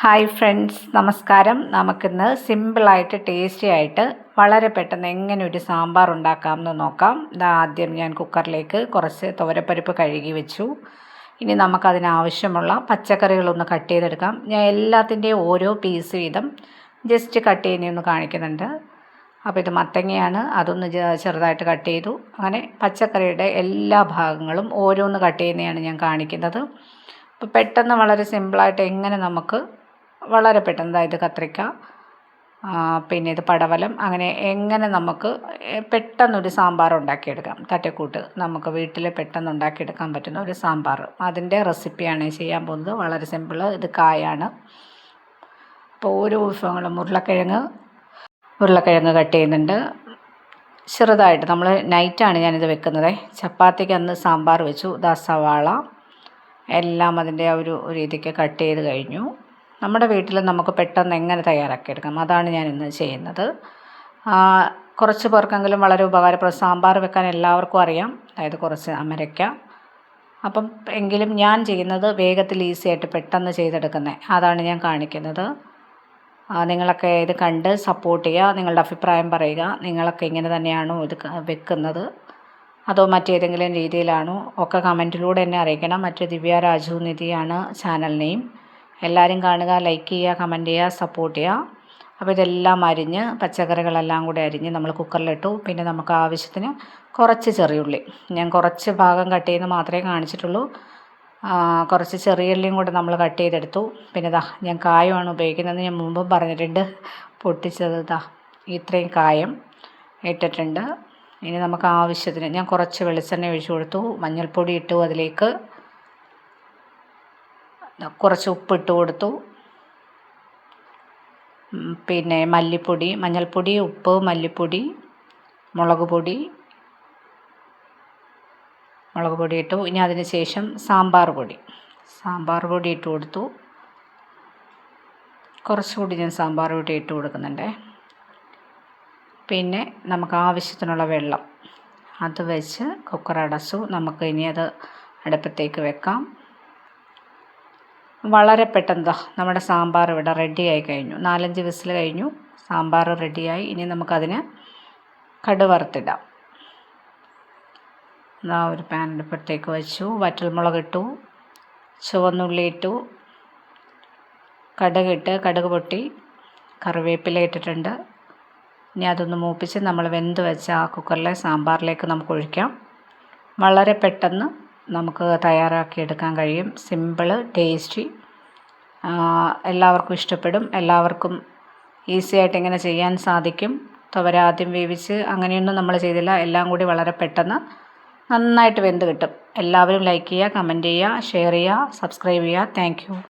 Hi friends നമസ്കാരം. നമുക്കിന്ന് സിമ്പിളായിട്ട് ടേസ്റ്റി ആയിട്ട് വളരെ പെട്ടെന്ന് എങ്ങനെ ഒരു സാമ്പാർ ഉണ്ടാക്കാം എന്ന് നോക്കാം ആദ്യം ഞാൻ കുക്കറിലേക്ക് കുറച്ച് തോരപ്പരിപ്പ് കഴുകി വെച്ചു. ഇനി നമുക്കതിനാവശ്യമുള്ള പച്ചക്കറികളൊന്ന് കട്ട് ചെയ്തെടുക്കാം. ഞാൻ എല്ലാത്തിന്റെയും ഓരോ പീസ് വീതം ജസ്റ്റ് കട്ട് ചെയ്യുന്നതെന്ന് കാണിക്കുന്നുണ്ട്. അപ്പോൾ ഇത് മത്തങ്ങയാണ്. അതൊന്ന് ചെറുതായിട്ട് കട്ട് ചെയ്തു. അങ്ങനെ പച്ചക്കറിയുടെ എല്ലാ ഭാഗങ്ങളും ഓരോന്ന് കട്ട് ചെയ്യുന്നതാണ് ഞാൻ കാണിക്കുന്നത്. അപ്പോൾ പെട്ടെന്ന് വളരെ സിമ്പിളായിട്ട് എങ്ങനെ നമുക്ക് വളരെ പെട്ടെന്ന് അതായത് കത്രിക്ക പിന്നെ ഇത് പടവലം അങ്ങനെ എങ്ങനെ നമുക്ക് പെട്ടെന്നൊരു സാമ്പാർ ഉണ്ടാക്കിയെടുക്കാം. തട്ടിക്കൂട്ട് നമുക്ക് വീട്ടിൽ പെട്ടെന്ന് ഉണ്ടാക്കിയെടുക്കാൻ പറ്റുന്ന ഒരു സാമ്പാർ. അതിന്റെ റെസിപ്പിയാണ് ചെയ്യാൻ പോകുന്നത്. വളരെ സിമ്പിൾ ഇത് കായാണ്. അപ്പോൾ ഓരോ വിഭവങ്ങളും ഉരുളക്കിഴങ്ങ് ഉരുളക്കിഴങ്ങ് കട്ട് ചെയ്യുന്നുണ്ട്. ചെറുതായിട്ട് നമ്മൾ നൈറ്റാണ് ഞാനിത് വെക്കുന്നത്. ചപ്പാത്തിക്ക് അന്ന് സാമ്പാർ വെച്ചു ദാ സവാള. എല്ലാം അതിന്റെ ആ ഒരു രീതിക്ക് കട്ട് ചെയ്ത് കഴിഞ്ഞു. നമ്മുടെ വീട്ടിൽ നമുക്ക് പെട്ടെന്ന് എങ്ങനെ തയ്യാറാക്കി എടുക്കാം? അതാണ് ഞാൻ ഇന്ന് ചെയ്യുന്നത്. കുറച്ച് പേർക്കെങ്കിലും വളരെ ഉപകാരപ്രദം. സാമ്പാർ വെക്കാൻ എല്ലാവർക്കും അറിയാം. അതായത് കുറച്ച് അമരയ്ക്ക. അപ്പം എങ്കിലും ഞാൻ ചെയ്യുന്നത് വേഗത്തിൽ ഈസി ആയിട്ട് പെട്ടെന്ന് ചെയ്തെടുക്കുന്നത് അതാണ് ഞാൻ കാണിക്കുന്നത്. നിങ്ങളൊക്കെ ഇത് കണ്ട് സപ്പോർട്ട് ചെയ്യുക. നിങ്ങളുടെ അഭിപ്രായം പറയുക. നിങ്ങളൊക്കെ ഇങ്ങനെ തന്നെയാണോ ഇത് വെക്കുന്നത്? അതോ മറ്റേതെങ്കിലും രീതിയിലാണോ? ഒക്കെ കമന്റിലൂടെ എന്നെ അറിയിക്കണം. മറ്റു ദിവ്യ രാജു നിധിയാണ് ചാനൽ നെയിം എല്ലാവരും കാണുക ലൈക്ക് ചെയ്യുക കമന്റ് ചെയ്യുക സപ്പോർട്ട് ചെയ്യുക. അപ്പോൾ ഇതെല്ലാം അരിഞ്ഞ് പച്ചക്കറികളെല്ലാം കൂടി അരിഞ്ഞ് നമ്മൾ കുക്കറിലിട്ടു. പിന്നെ നമുക്ക് ആവശ്യത്തിന് കുറച്ച് ചെറിയുള്ളി ഞാൻ കുറച്ച് ഭാഗം കട്ട് ചെയ്യുന്നത് മാത്രമേ കാണിച്ചിട്ടുള്ളൂ. കുറച്ച് ചെറിയ ഉള്ളിയും കൂടെ നമ്മൾ കട്ട് ചെയ്തെടുത്തു. പിന്നെ ഇതാ ഞാൻ കായമാണ് ഉപയോഗിക്കുന്നത്. ഞാൻ മുമ്പ് പറഞ്ഞിട്ടുണ്ട്. പൊട്ടിച്ചത് ഇതാ ഇത്രയും കായം ഇട്ടിട്ടുണ്ട്. ഇനി നമുക്ക് ആവശ്യത്തിന് ഞാൻ കുറച്ച് വെളിച്ചെണ്ണ ഒഴിച്ചു കൊടുത്തു. മഞ്ഞൾപ്പൊടി ഇട്ടു അതിലേക്ക്. കുറച്ച് ഉപ്പിട്ട് കൊടുത്തു. പിന്നെ മല്ലിപ്പൊടി മഞ്ഞൾപ്പൊടി ഉപ്പ് മല്ലിപ്പൊടി മുളക് പൊടി മുളക് പൊടി ഇട്ടു. ഇനി അതിന് ശേഷം സാമ്പാർ പൊടി. സാമ്പാർ പൊടി ഇട്ട് കൊടുത്തു. കുറച്ചുകൂടി ഞാൻ സാമ്പാർ പൊടി ഇട്ട് കൊടുക്കുന്നുണ്ടേ. പിന്നെ നമുക്ക് ആവശ്യത്തിനുള്ള വെള്ളം. അത് വെച്ച് കുക്കർ അടച്ചു. നമുക്ക് ഇനി അത് അടുപ്പത്തേക്ക് വെക്കാം. വളരെ പെട്ടെന്ന് ദാ നമ്മുടെ സാമ്പാർ ഇവിടെ റെഡിയായി കഴിഞ്ഞു. നാലഞ്ച് വിസിൽ കഴിഞ്ഞു. സാമ്പാർ റെഡിയായി ഇനി നമുക്കതിന് കടുവറുത്തിടാം ഇതാ ഒരു പാൻ അടുപ്പത്തേക്ക് വെച്ചു. വറ്റൽമുളക് ഇട്ടു. ചുവന്നുള്ളി ഇട്ടു. കടുക് കടുകിട്ട് കടുക് പൊട്ടി. കറിവേപ്പില ഇട്ടിട്ടുണ്ട്. ഇനി അതൊന്ന് മൂപ്പിച്ച് നമ്മൾ വെന്ത് വെച്ച ആ കുക്കറിലെ സാമ്പാറിലേക്ക് നമുക്ക് ഒഴിക്കാം. വളരെ പെട്ടെന്ന് നമുക്ക് തയ്യാറാക്കിയെടുക്കാൻ കഴിയും. Simple tasty. എല്ലാവർക്കും ഇഷ്ടപ്പെടും. എല്ലാവർക്കും ഈസി ആയിട്ട് ഇങ്ങനെ ചെയ്യാൻ സാധിക്കും. തുവര ആദ്യം വേവിച്ച് അങ്ങനെയൊന്നും നമ്മൾ ചെയ്തില്ല. എല്ലാം കൂടി വളരെ പെട്ടെന്ന് നന്നായിട്ട് വെന്ത് കിട്ടും. എല്ലാവരും ലൈക്ക് ചെയ്യുക കമന്റ് ചെയ്യുക ഷെയർ ചെയ്യുക സബ്സ്ക്രൈബ് ചെയ്യുക. താങ്ക്